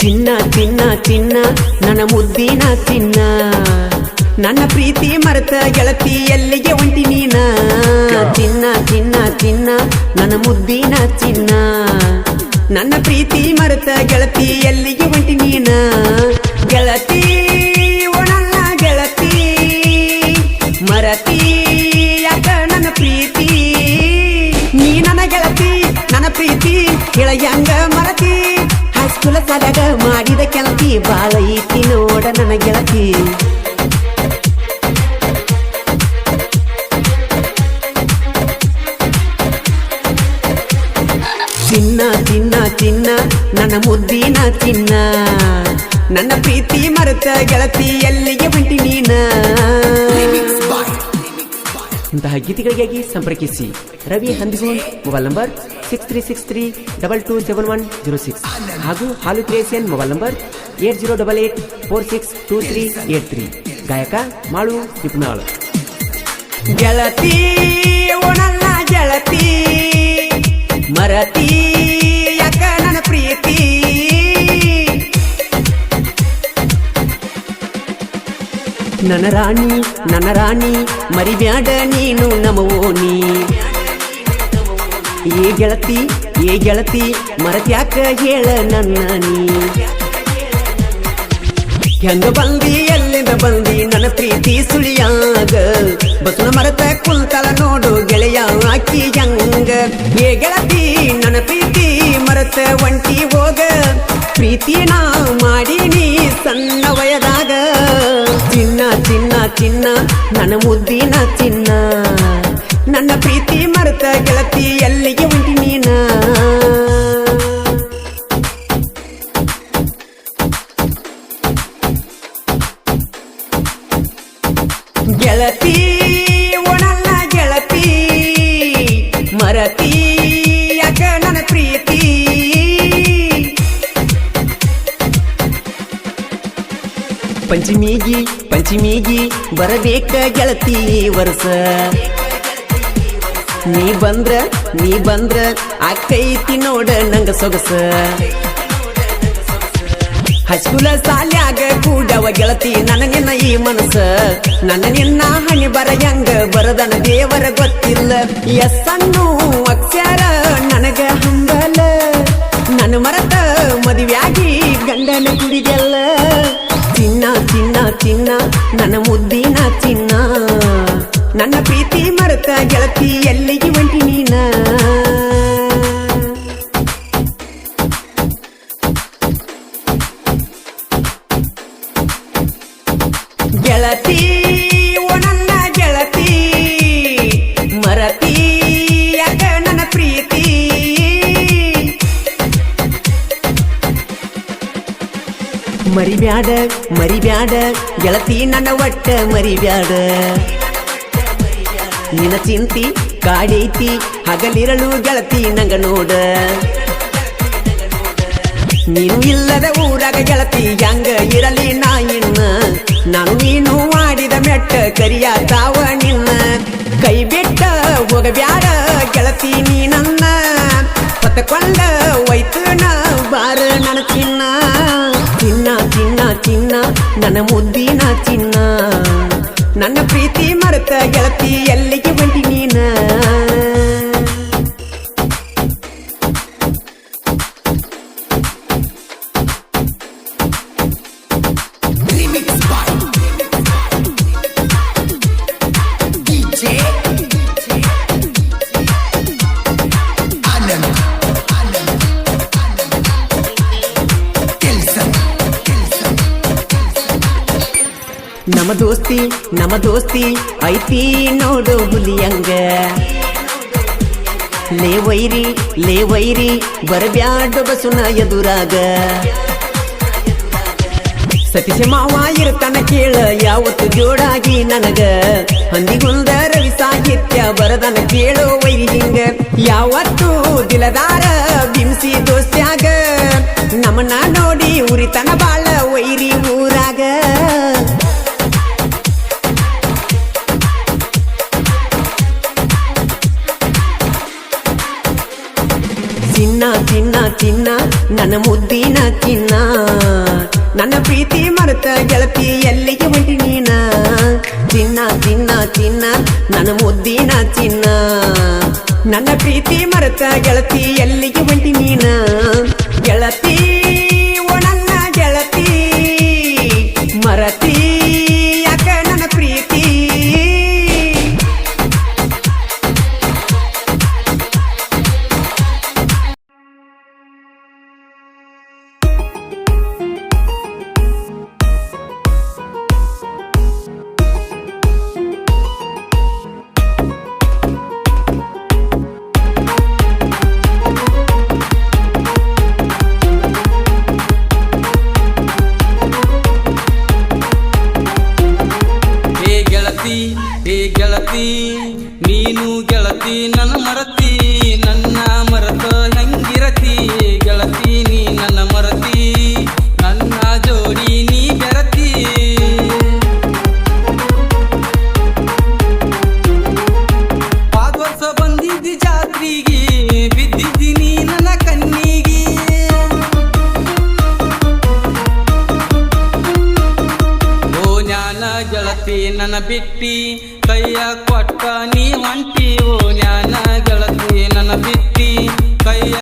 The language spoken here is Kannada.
ಚಿನ್ನ ಚಿನ್ನ ಚಿನ್ನ, ನನ್ನ ಮುದ್ದಿನ ಚಿನ್ನ. ನನ್ನ ಪ್ರೀತಿ ಮರೆತ ಗೆಳತಿ ಎಲ್ಲಿಗೆ ಒಂಟಿ ಚಿನ್ನ ಚಿನ್ನ ಚಿನ್ನ, ನನ್ನ ಮುದ್ದಿನ ಚಿನ್ನ. ನನ್ನ ಪ್ರೀತಿ ಮರೆತ ಗೆಳತಿ ಎಲ್ಲಿಗೆ ಹೊಂಟಿ ನೀನ? ಗೆಳತಿ ಒಣಲ್ಲ ಗೆಳತಿ. ಮರತಿ, ಯಾಕ ನನ್ನ ಪ್ರೀತಿ? ನೀ ನನ್ನ ಗೆಳತಿ, ನನ್ನ ಪ್ರೀತಿ. ಕೆಳಗ್ಯಾಂಗ ಮರತಿ. ಹೈಸ್ಕೂಲ ಸಲಗ ಮಾಡಿದ ಕೆಲತಿ ಬಾಳ ಐತಿ ನೋಡ ನನ್ನ ಗೆಳತಿ. ಚಿನ್ನ ನನ್ನ ಮುದ್ದಿನ ಚಿನ್ನ ನನ್ನ ಪ್ರೀತಿ ಮರೆತ ಗೆಳತಿ ಎಲ್ಲಿಗೆ ಬಂಟಿ ನೀನ. ಇಂತಹ ಗೀತೆಗಳಿಗಾಗಿ ಸಂಪರ್ಕಿಸಿ Ravi Handigon mobile number six three six three double two seven one zero six ಹಾಗೂ ಹಾಲು creation mobile number eight zero double eight four six two three eight three. ಗಾಯಕ ಮಾಳು ಇಪ್ನಾಳು ಗೆಳತಿ ಒಣಲ್ಲ ಗೆಳತಿ ಮರತಿ ನನ್ನ ರಾಣಿ ನನ್ನ ರಾಣಿ ಮರಿಬ್ಯಾಡ ನೀನು ನಮವೋನಿ ಏ ಗೆಳತಿ ಏ ಗೆಳತಿ, ಮರತ್ಯಾಕ ಹೇಳ ನನ್ನ ನೀ. ಹೆಂಗ ಬಂದಿ, ಎಲ್ಲಿಂದ ಬಂದಿ, ನನ್ನ ಪ್ರೀತಿ ಸುಳಿಯಾಗ. ಬಸವನ ಮರತ ಕುಂತಲ ನೋಡು ಗೆಳೆಯ ಆಕಿ ಹೆಂಗ. ಏ ಗೆಳತಿ, ನನ್ನ ಪ್ರೀತಿ ಮರತ ಒಂಟಿ ಹೋಗ. ಪ್ರೀತಿ ನಾ ಮಾಡೀನಿ ಸಣ್ಣ ಚಿನ್ನ ಚಿನ್ನ ನನ್ನ ಮುದ್ದಿನ ಚಿನ್ನ ನನ್ನ ಪ್ರೀತಿ ಮರೆತ ಗೆಳತಿ ಎಲ್ಲಿಗೆ ಉಂಟಿ ನೀನ. ಗೆಳತಿ, ಒಣಲ್ಲ ಗೆಳತಿ, ಮರತಿ ಯಾಕ ನನ್ನ ಪ್ರೀತಿ. ಪಂಚಮಿಗಿ ಪಂಚಮಿಗಿ ಬರಬೇಕ ಗೆಳತಿ ವರ್ಷ ನೀ ಬಂದ್ರ ನೀ ಬಂದ್ರ ಅಕ್ಕೈತಿ ನೋಡ ನಂಗ ಸೊಗಸ. ಹಸ್ಕುಲ ಸಾಲ್ಯಾಗ ಕೂಡವ ಗೆಳತಿ ನನ್ನ ಈ ಮನಸ್ಸ ನನ್ನ ನಿನ್ನ ಹಣಿ ಬರ ಹೆಂಗ ಬರದನ ದೇವರ ಗೊತ್ತಿಲ್ಲ. ಎಸ್ಸನ್ನು ಅಕ್ಷರ ನನಗ ಹಂಬಲ. ನನ್ನ ಮರತ ಮದುವೆಯಾಗಿ ಗಂಡನ ಕುಡಿದೆಲ್ಲ ಚಿನ್ನ ನನ್ನ ಮುದ್ದಿನ ಚಿನ್ನ ನನ್ನ ಪ್ರೀತಿ ಮರೆತ ಗೆಳತಿ ಎಲ್ಲಿಗೆ ಒಂಟಿ ನೀನ? ಗೆಳತಿ ಮರಿಬ್ಯಾಡ ಮರಿಬ್ಯಾಡ, ಗೆಳತಿ ನನ್ನ ಒಟ್ಟ ಮರಿಬ್ಯಾಡ. ನಿನ್ನ ಚಿಂತಿ ಕಾಡೈತಿ, ಹಗಲಿರಳು ಗೆಳತಿ ನಂಗ ನೋಡ. ನೀನು ಊರಾಗ ಗೆಳತಿ ಹೆಂಗ ಇರಲಿ ನಾ ಇನ್ನ. ನಾನು ನೀನು ಮಾಡಿದ ಮೆಟ್ಟ ಕರಿಯ ತಾವ ನಿನ್ನ. ಕೈ ಬಿಟ್ಟ ಹೋಗಬ್ಯಾಡ ಗೆಳತಿ ನೀ ನನ್ನ ಹೊತ್ತಕೊಂಡ ಪ್ರೀತಿ ಮರೆತ ಗೆಳತಿ ಎಲ್ಲಿಗೆ ಬಂದಿ ನೀನ? ನಮ್ಮ ದೋಸ್ತಿ ನಮ್ಮ ದೋಸ್ತಿ, ಐತಿ ನೋಡು ಹುಲಿಯಂಗ. ಲೇ ವೈರಿ ಲೇ ವೈರಿ, ಬರಬ್ಯಾಡ ಬಸುನ ಎದುರಾಗ. ಸತೀಶ ಮಾವ ಇರ್ತಾನ ಕೇಳ, ಯಾವತ್ತು ಜೋಡಾಗಿ ನನಗ. ಹಂದಿಗುಂದ ರವಿ ಸಾಹಿತ್ಯ ಬರದನ ಕೇಳೋ ವೈರಿ ಹಿಂಗ. ಯಾವತ್ತು ದಿಲದಾರ ಬಿಂಸಿ ದೋಸ್ತ್ಯಾಗ ಚಿನ್ನ ಚಿನ್ನ ಚಿನ್ನ ನನ್ನ ಮುದ್ದಿನ ಚಿನ್ನ ನನ್ನ ಪ್ರೀತಿ ಮರೆತ ಗೆಳತಿ ಎಲ್ಲಿಗೆ ಹೊಂಟಿ ನೀನ. ಚಿನ್ನ ಚಿನ್ನ ಚಿನ್ನ ನನ್ನ ಮುದ್ದಿನ ಚಿನ್ನ ನನ್ನ ಪ್ರೀತಿ ಮರೆತ ಗೆಳತಿ ಎಲ್ಲಿಗೆ ಹೊಂಟಿ ನೀನ. ಗೆಳತಿ, ಓ ನನ್ನ ಗೆಳತಿ, ಮರತಿ. ಗೆಳತಿ, ನೀನು ಗೆಳತಿ, ನನ್ನ ಮರತಿ, ನನ್ನ ಮರತ ಹೆಂಗಿರತಿ? ಗೆಳತಿ, ನೀ ನನ್ನ ಮರತಿ, ನನ್ನ ಜೋಡಿ ನೀ ಬೆರತಿ. ಪಾದ ವರ್ಷ ಬಂದಿದ್ದಿ ಜಾತ್ರೆಗೆ ಬಿದ್ದಿದ್ದೀನಿ ನನ್ನ ಕಣ್ಣಿಗೆ. ಓ ಜ್ಞಾನ ಗೆಳತಿ, ನನ್ನ ಬಿಟ್ಟಿ ಕೈಯ ಕೊಟ್ಟ ನೀ ಹೊಂಟಿ ಓ ಜ್ಞಾನ ಗೆಳತಿ ನನ್ನ ಬಿತ್ತಿ. ಕೈಯ